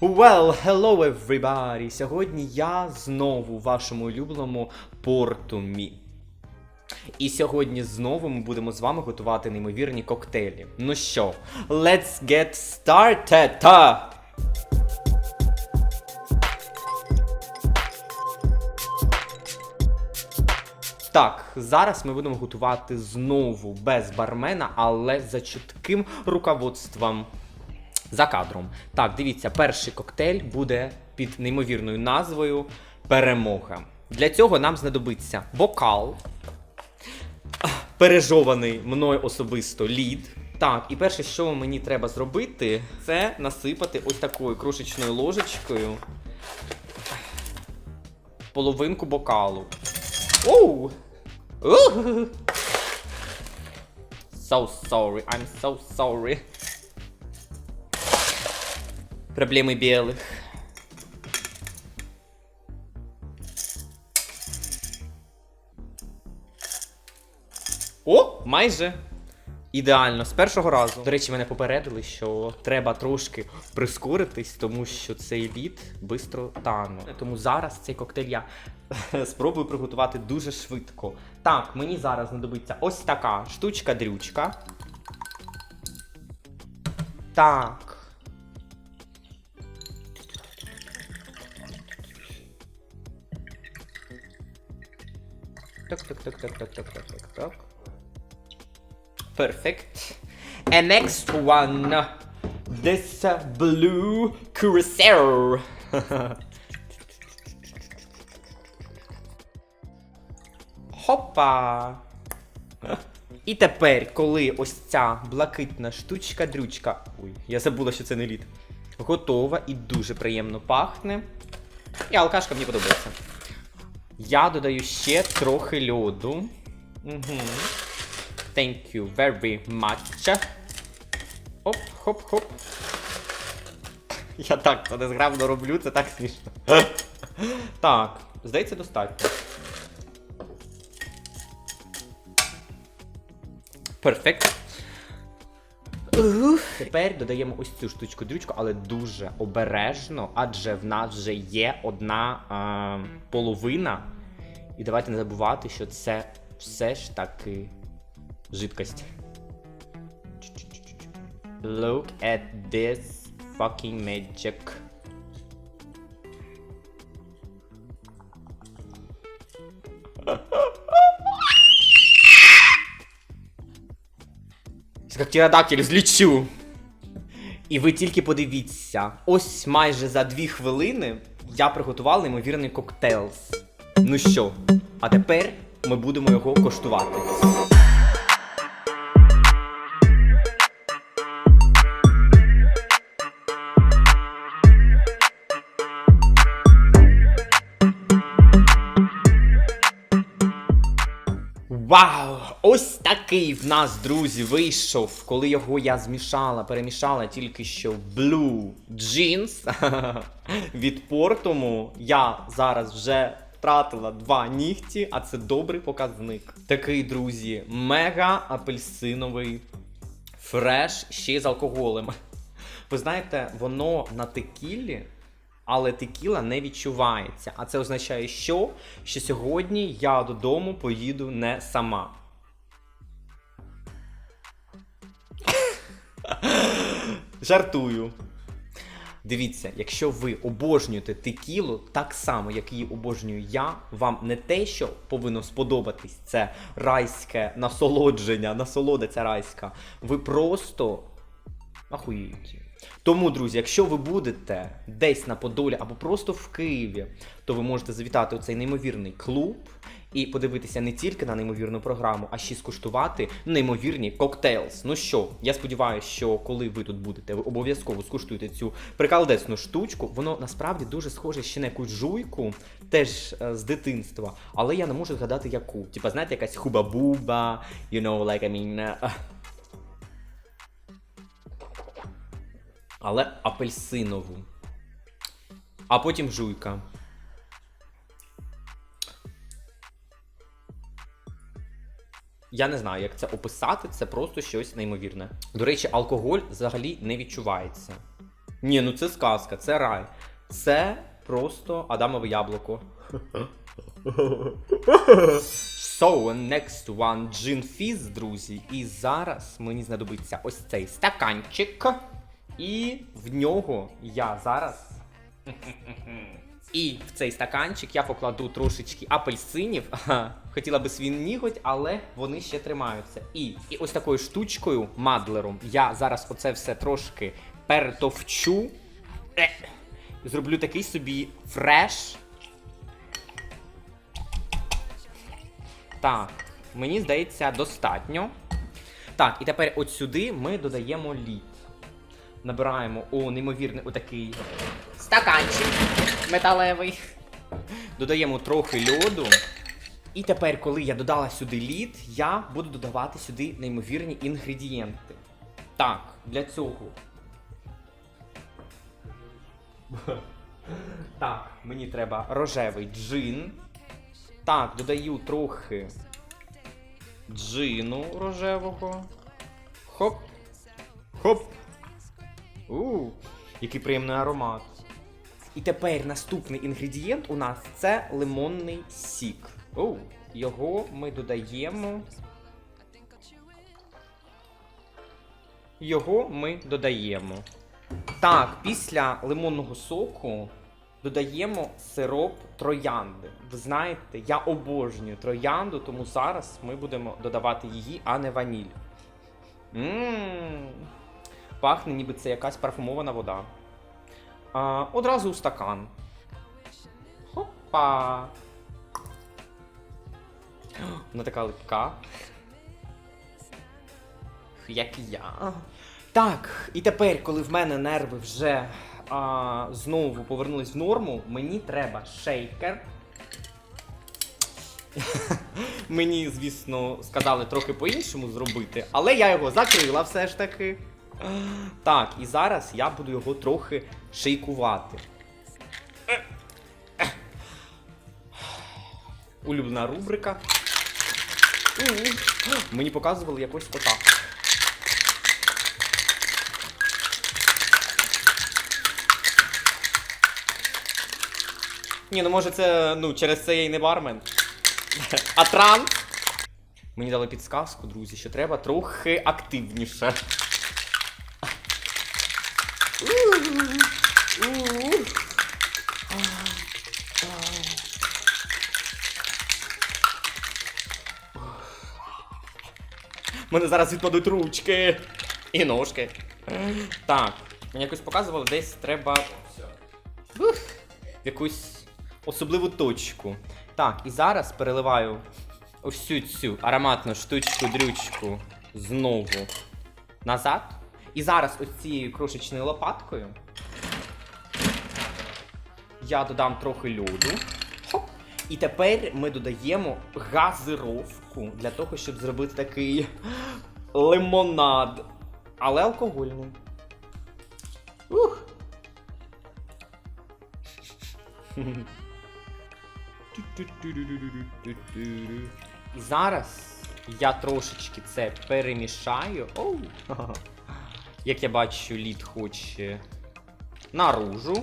Well, hello everybody! Сьогодні я знову в вашому улюбленому Портумі. І сьогодні знову ми будемо з вами готувати неймовірні коктейлі. Ну що, let's get started! Так, зараз ми будемо готувати знову без бармена, але за чітким руководством за кадром. Так, дивіться, перший коктейль буде під неймовірною назвою Перемога. Для цього нам знадобиться бокал, пережований мною особисто лід. Так, і перше, що мені треба зробити, це насипати ось такою крошечною ложечкою половинку бокалу. Оу! So sorry, I'm so sorry. Проблемы белых. О, майже ідеально, з першого разу. До речі, мене попередили, що треба трошки прискоритись, тому що цей лід швидко тане. Тому зараз цей коктейль я спробую приготувати дуже швидко. Так, мені зараз знадобиться ось така штучка-дрючка. Так. Так, так, так, так, так, так, так, так, так. Perfect. And next one. This uh, blue curacao. Хопа. І тепер, коли ось ця блакитна штучка-дрючка. Ой, я забула, що це не лід. Готова і дуже приємно пахне. І алкашка мені подобається. Я додаю ще трохи льоду. Угу. Thank you very much. Оп, хоп, хоп. Я так це незграбно роблю, це так смішно. Так, здається, достатньо. Перфект. Тепер додаємо ось цю штучку дрючку, але дуже обережно, адже в нас вже є одна е, половина. І давайте не забувати, що це все ж таки жидкость. Look at this fucking magic. Как птеродактиль злічу. І ви тільки подивіться, ось майже за дві хвилини я приготував неймовірний коктейлс. Ну що, а тепер ми будемо його коштувати. Вау! Ось такий в нас, друзі, вийшов, коли його я змішала, перемішала тільки що Blue Jeans від Портому. Я зараз вже втратила два нігті, а це добрий показник. Такий, друзі, мега апельсиновий фреш ще й з алкоголем. Ви знаєте, воно на текілі але текіла не відчувається. А це означає, що? Що сьогодні я додому поїду не сама. Жартую. Дивіться, якщо ви обожнюєте текілу так само, як її обожнюю я, вам не те, що повинно сподобатись, це райське насолодження, насолода ця райська. Ви просто ахуєте. Тому, друзі, якщо ви будете десь на Подолі або просто в Києві, то ви можете завітати у цей неймовірний клуб і подивитися не тільки на неймовірну програму, а ще скуштувати неймовірні коктейлс. Ну що, я сподіваюся, що коли ви тут будете, ви обов'язково скуштуєте цю прикалдесну штучку. Воно насправді дуже схоже ще на якусь жуйку, теж е, з дитинства, але я не можу згадати яку. Типа, знаєте, якась хуба-буба, you know, like, I mean... е, але апельсинову. А потім жуйка. Я не знаю, як це описати, це просто щось неймовірне. До речі, алкоголь взагалі не відчувається. Ні, ну це сказка, це рай. Це просто Адамове яблуко. So, next one Gin Fizz, друзі. І зараз мені знадобиться ось цей стаканчик. І в нього я зараз. І в цей стаканчик я покладу трошечки апельсинів. Хотіла би свій ніготь, але вони ще тримаються. І, і ось такою штучкою, мадлером, я зараз оце все трошки перетовчу. Е, зроблю такий собі фреш. Так, мені здається, достатньо. Так, і тепер от сюди ми додаємо лід. Набираємо о, неймовірний отакий стаканчик металевий. Додаємо трохи льоду. І тепер, коли я додала сюди лід, я буду додавати сюди неймовірні інгредієнти. Так, для цього. Так, мені треба рожевий джин. Так, додаю трохи джину рожевого. Хоп. Хоп. У, який приємний аромат. І тепер наступний інгредієнт у нас це лимонний сік. Оу, його ми додаємо. Його ми додаємо. Так, після лимонного соку додаємо сироп троянди. Ви знаєте, я обожнюю троянду, тому зараз ми будемо додавати її, а не ваніль. Ммм. Пахне, ніби це якась парфумована вода. А, одразу у стакан. Хопа. Вона така липка. Як і я. Так, і тепер, коли в мене нерви вже а, знову повернулись в норму, мені треба шейкер. Мені, звісно, сказали трохи по-іншому зробити, але я його закрила все ж таки. Так, і зараз я буду його трохи шейкувати. Улюблена рубрика. Мені показували якось отак. Ні, ну може це, ну, через це я й не бармен. А тран? Мені дали підсказку, друзі, що треба трохи активніше. Мене зараз відпадуть ручки і ножки. Так, мені якось показували, десь треба Ух, якусь особливу точку. Так, і зараз переливаю ось цю цю ароматну штучку-дрючку знову назад. І зараз ось цією крошечною лопаткою я додам трохи льоду. І тепер ми додаємо газировку для того, щоб зробити такий лимонад. Але алкогольний. Ух. І зараз я трошечки це перемішаю. Оу. Як я бачу, лід хоче наружу,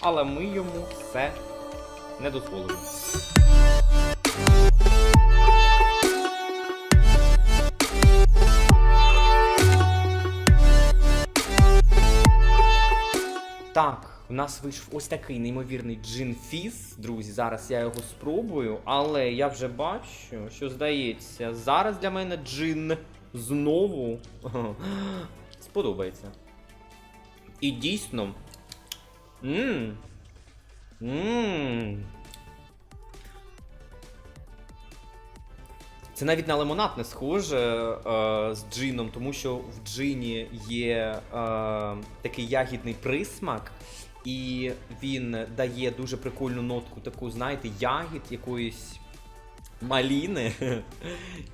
але ми йому це не дозволимо. Так, у нас вийшов ось такий неймовірний джин фіз. Друзі, зараз я його спробую, але я вже бачу, що здається, зараз для мене джин знову сподобається. І дійсно. Ммм. Ммм. Це навіть на лимонад не схоже е, з джином, тому що в джині є е, такий ягідний присмак, і він дає дуже прикольну нотку, таку, знаєте, ягід якоїсь маліни.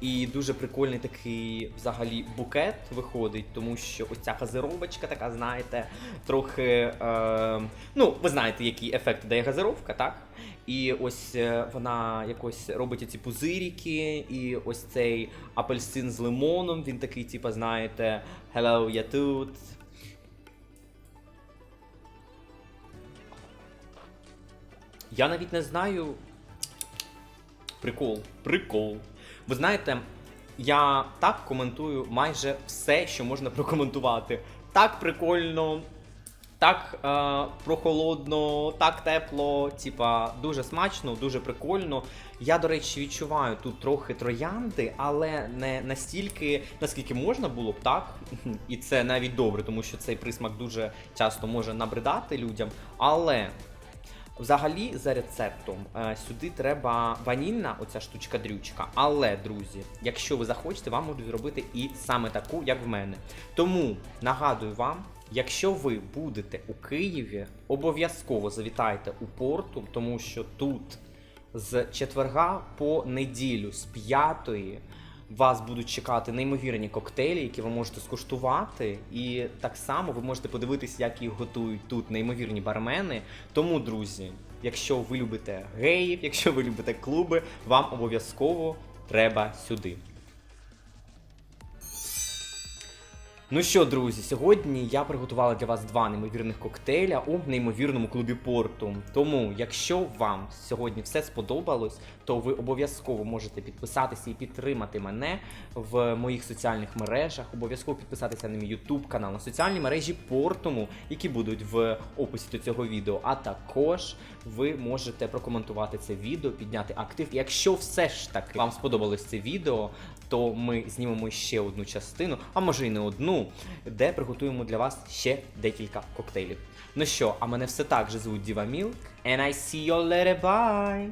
І дуже прикольний такий взагалі букет виходить, тому що ось ця газировочка така, знаєте, трохи. Е, Ну, ви знаєте, який ефект дає газировка, так? І ось е, вона якось робить ці пузиріки, і ось цей апельсин з лимоном, він такий, типу, знаєте, hello, я тут. Я навіть не знаю, Прикол, прикол. Ви знаєте, я так коментую майже все, що можна прокоментувати. Так прикольно, так е, прохолодно, так тепло, типа дуже смачно, дуже прикольно. Я, до речі, відчуваю тут трохи троянди, але не настільки, наскільки можна було б так. І це навіть добре, тому що цей присмак дуже часто може набридати людям. Але Взагалі, за рецептом, е, сюди треба ванільна, оця штучка дрючка. Але, друзі, якщо ви захочете, вам можуть зробити і саме таку, як в мене. Тому нагадую вам, якщо ви будете у Києві, обов'язково завітайте у порту, тому що тут з четверга по неділю, з п'ятої. Вас будуть чекати неймовірні коктейлі, які ви можете скуштувати, і так само ви можете подивитися, як їх готують тут неймовірні бармени. Тому, друзі, якщо ви любите геїв, якщо ви любите клуби, вам обов'язково треба сюди. Ну що, друзі, сьогодні я приготувала для вас два неймовірних коктейля у неймовірному клубі порту. Тому, якщо вам сьогодні все сподобалось, то ви обов'язково можете підписатися і підтримати мене в моїх соціальних мережах. Обов'язково підписатися на мій YouTube канал, на соціальні мережі Портуму, які будуть в описі до цього відео. А також ви можете прокоментувати це відео, підняти актив. Якщо все ж таки вам сподобалось це відео, то ми знімемо ще одну частину, а може і не одну, де приготуємо для вас ще декілька коктейлів. Ну що, а мене все так же звуть Діва Мілк, and I see you later, bye!